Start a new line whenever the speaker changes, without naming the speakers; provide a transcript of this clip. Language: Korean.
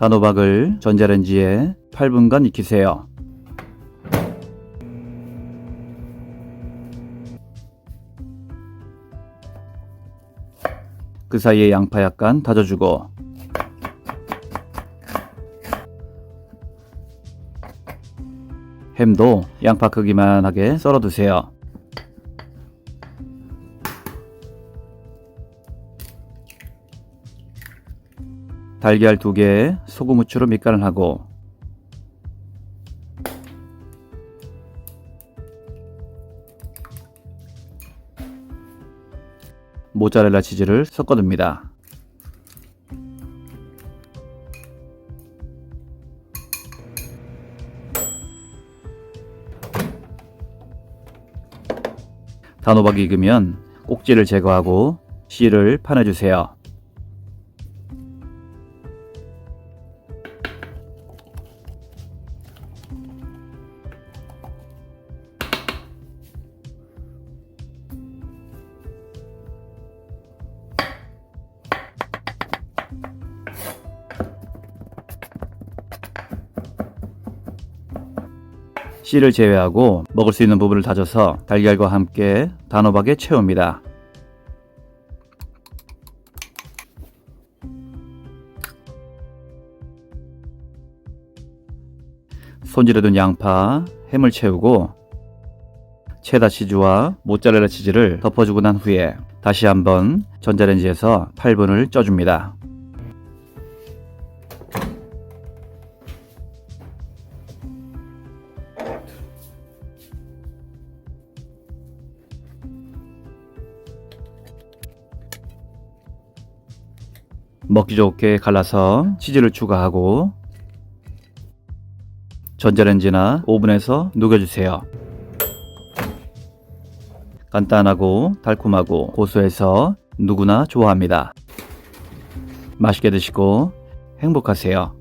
단호박을 전자레인지에 8분간 익히세요. 그 사이에 양파 약간 다져주고 햄도 양파 크기만 하게 썰어 두세요. 달걀 두 개에 소금 후추로 밑간을 하고 모짜렐라 치즈를 섞어둡니다. 단호박이 익으면 꼭지를 제거하고 씨를 파내주세요. 씨를 제외하고 먹을 수 있는 부분을 다져서 달걀과 함께 단호박에 채웁니다. 손질해 둔 양파, 햄을 채우고 체다 치즈와 모짜렐라 치즈를 덮어주고 난 후에 다시 한번 전자레인지에서 8분을 쪄줍니다. 먹기 좋게 갈라서 치즈를 추가하고 전자레인지나 오븐에서 녹여주세요. 간단하고 달콤하고 고소해서 누구나 좋아합니다. 맛있게 드시고 행복하세요.